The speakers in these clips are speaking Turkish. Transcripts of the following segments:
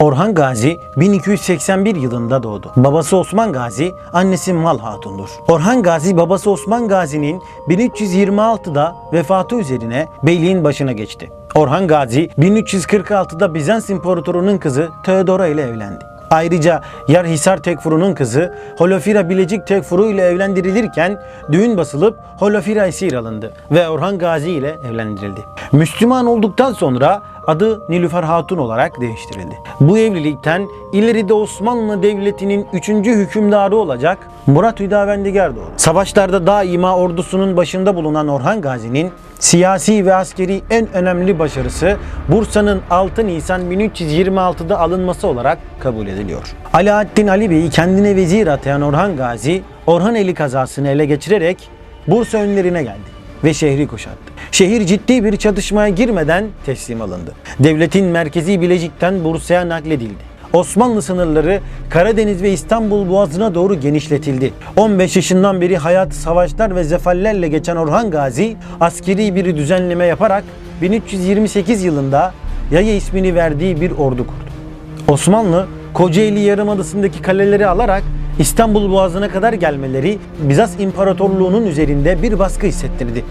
Orhan Gazi 1281 yılında doğdu. Babası Osman Gazi, annesi Mal Hatun'dur. Orhan Gazi babası Osman Gazi'nin 1326'da vefatı üzerine beyliğin başına geçti. Orhan Gazi 1346'da Bizans İmparatoru'nun kızı Teodora ile evlendi. Ayrıca Yarhisar Tekfuru'nun kızı Holofira Bilecik Tekfuru ile evlendirilirken düğün basılıp Holofira esir alındı ve Orhan Gazi ile evlendirildi. Müslüman olduktan sonra adı Nilüfer Hatun olarak değiştirildi. Bu evlilikten ileride Osmanlı Devleti'nin 3. hükümdarı olacak Murat Hüdavendigar doğdu. Savaşlarda daima ordusunun başında bulunan Orhan Gazi'nin siyasi ve askeri en önemli başarısı Bursa'nın 6 Nisan 1326'da alınması olarak kabul ediliyor. Alaaddin Ali Bey'i kendine vezir atayan Orhan Gazi, Orhaneli kazasını ele geçirerek Bursa önlerine geldi ve şehri kuşattı. Şehir ciddi bir çatışmaya girmeden teslim alındı. Devletin merkezi Bilecik'ten Bursa'ya nakledildi. Osmanlı sınırları Karadeniz ve İstanbul Boğazı'na doğru genişletildi. 15 yaşından beri hayatı savaşlar ve zefallerle geçen Orhan Gazi askeri bir düzenleme yaparak 1328 yılında Yaya ismini verdiği bir ordu kurdu. Osmanlı Kocaeli Yarımadası'ndaki kaleleri alarak İstanbul Boğazı'na kadar gelmeleri Bizans İmparatorluğu'nun üzerinde bir baskı hissettirdi.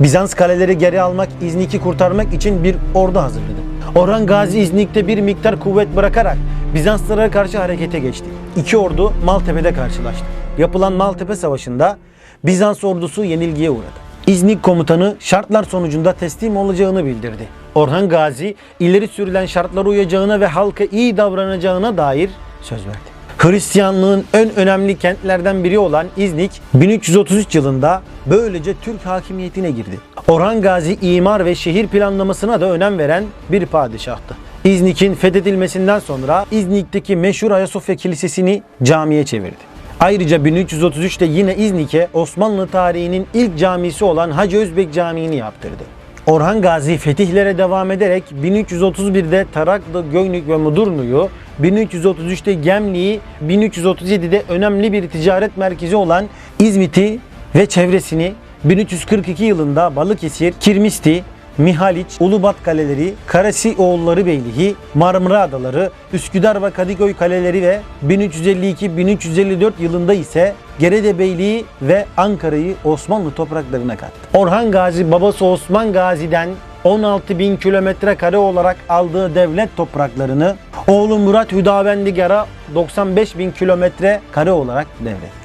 Bizans kaleleri geri almak, İznik'i kurtarmak için bir ordu hazırladı. Orhan Gazi İznik'te bir miktar kuvvet bırakarak Bizanslara karşı harekete geçti. İki ordu Maltepe'de karşılaştı. Yapılan Maltepe Savaşı'nda Bizans ordusu yenilgiye uğradı. İznik komutanı şartlar sonucunda teslim olacağını bildirdi. Orhan Gazi ileri sürülen şartlara uyacağına ve halka iyi davranacağına dair söz verdi. Hristiyanlığın en önemli kentlerden biri olan İznik 1333 yılında böylece Türk hakimiyetine girdi. Orhan Gazi imar ve şehir planlamasına da önem veren bir padişahtı. İznik'in fethedilmesinden sonra İznik'teki meşhur Ayasofya Kilisesi'ni camiye çevirdi. Ayrıca 1333'te yine İznik'e Osmanlı tarihinin ilk camisi olan Hacı Özbek Camii'ni yaptırdı. Orhan Gazi fetihlere devam ederek 1331'de Taraklı, Göynük ve Mudurnu'yu, 1333'te Gemli'yi, 1337'de önemli bir ticaret merkezi olan İzmit'i ve çevresini, 1342 yılında Balıkesir, Kirmisti, Mihaliç, Ulubat Kaleleri, Karasi Oğulları Beyliği, Marmara Adaları, Üsküdar ve Kadıköy Kaleleri ve 1352-1354 yılında ise Gerede Beyliği ve Ankara'yı Osmanlı topraklarına kattı. Orhan Gazi babası Osman Gazi'den 16 bin kilometre kare olarak aldığı devlet topraklarını oğlu Murat Hüdavendigar'a 95 bin kilometre kare olarak devretti.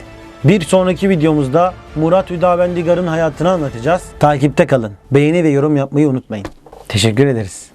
Bir sonraki videomuzda Murat Hüdavendigar'ın hayatını anlatacağız. Takipte kalın. Beğeni ve yorum yapmayı unutmayın. Teşekkür ederiz.